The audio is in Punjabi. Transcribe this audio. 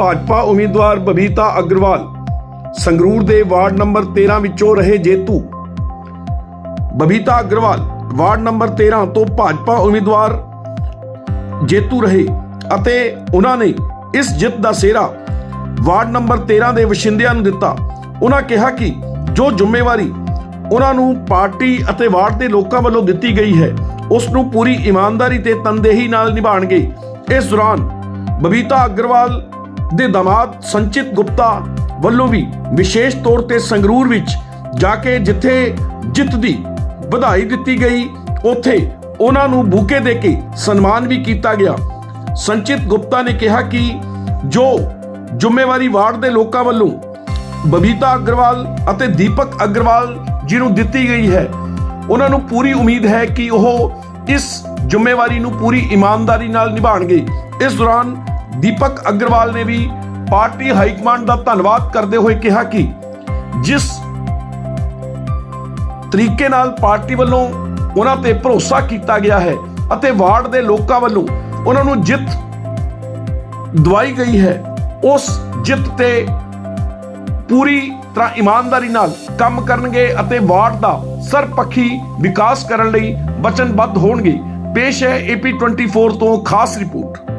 ਭਾਜਪਾ ਉਮੀਦਵਾਰ ਬਬੀਤਾ ਅਗਰਵਾਲ, ਸੰਗਰੂਰ ਦੇ ਵਾਰਡ ਨੰਬਰ 13 ਵਿੱਚੋਂ ਰਹੇ ਜੇਤੂ। ਬਬੀਤਾ ਅਗਰਵਾਲ, ਵਾਰਡ ਨੰਬਰ 13 ਤੋਂ ਭਾਜਪਾ ਉਮੀਦਵਾਰ ਜੇਤੂ ਰਹੇ ਅਤੇ ਉਹਨਾਂ ਨੇ ਇਸ ਜਿੱਤ ਦਾ ਸਿਹਰਾ ਵਾਰਡ ਨੰਬਰ 13 ਦੇ ਵਸਿੰਦਿਆਂ ਨੂੰ ਦਿੱਤਾ। ਉਹਨਾਂ ਕਿਹਾ ਕਿ ਜੋ ਜ਼ਿੰਮੇਵਾਰੀ ਉਹਨਾਂ ਨੂੰ ਪਾਰਟੀ ਅਤੇ ਵਾਰਡ ਦੇ ਲੋਕਾਂ ਵੱਲੋਂ ਦਿੱਤੀ ਗਈ ਹੈ, ਉਸ ਨੂੰ ਪੂਰੀ ਇਮਾਨਦਾਰੀ ਤੇ ਤਨਦੇਹੀ ਨਾਲ ਨਿਭਾਣਗੇ ਇਸ ਦੌਰਾਨ ਬਬੀਤਾ ਅਗਰਵਾਲ ਦੇ ਦਮਾਦ ਸੰਚਿਤ ਗੁਪਤਾ ਵੱਲੋਂ ਵੀ ਵਿਸ਼ੇਸ਼ ਤੌਰ ਤੇ ਸੰਗਰੂਰ ਵਿੱਚ ਜਾ ਕੇ ਜਿੱਥੇ ਜਿੱਤ ਦੀ ਵਧਾਈ ਦਿੱਤੀ ਗਈ, ਉੱਥੇ ਉਹਨਾਂ ਨੂੰ ਬੂਕੇ ਦੇ ਕੇ ਸਨਮਾਨ ਵੀ ਕੀਤਾ ਗਿਆ। ਸੰਚਿਤ ਗੁਪਤਾ ਨੇ ਕਿਹਾ ਕਿ ਜੋ ਜ਼ਿੰਮੇਵਾਰੀ ਵਾਰਡ ਦੇ ਲੋਕਾਂ ਵੱਲੋਂ ਬਬੀਤਾ ਅਗਰਵਾਲ ਅਤੇ ਦੀਪਕ ਅਗਰਵਾਲ ਜੀ ਨੂੰ ਦਿੱਤੀ ਗਈ ਹੈ, ਉਹਨਾਂ ਨੂੰ ਪੂਰੀ ਉਮੀਦ ਹੈ ਕਿ ਉਹ ਇਸ ਜ਼ਿੰਮੇਵਾਰੀ ਨੂੰ ਪੂਰੀ ਇਮਾਨਦਾਰੀ ਨਾਲ ਨਿਭਾਣਗੇ ਇਸ ਦੌਰਾਨ ਦੀਪਕ ਅਗਰਵਾਲ ਨੇ ਵੀ ਪਾਰਟੀ ਹਾਈ ਕਮਾਂਡ ਦਾ ਧੰਨਵਾਦ ਕਰਦੇ ਹੋਏ ਕਿਹਾ ਕਿ ਜਿਸ ਤਰੀਕੇ ਨਾਲ ਪਾਰਟੀ ਵੱਲੋਂ ਉਹਨਾਂ ਤੇ ਭਰੋਸਾ ਕੀਤਾ ਗਿਆ ਹੈ ਅਤੇ ਵਾਰਡ ਦੇ ਲੋਕਾਂ ਵੱਲੋਂ ਉਹਨਾਂ ਨੂੰ ਜਿੱਤ ਦਵਾਈ ਗਈ ਹੈ, ਉਸ ਜਿੱਤ ਤੇ ਪੂਰੀ ਤਰ੍ਹਾਂ ਇਮਾਨਦਾਰੀ ਨਾਲ ਕੰਮ ਕਰਨਗੇ ਅਤੇ ਵਾਰਡ ਦਾ ਸਰਪੱਖੀ ਵਿਕਾਸ ਕਰਨ ਲਈ ਵਚਨਬੱਧ ਹੋਣਗੇ। ਪੇਸ਼ ਹੈ ਏਪੀ 24 ਤੋਂ ਖਾਸ ਰਿਪੋਰਟ।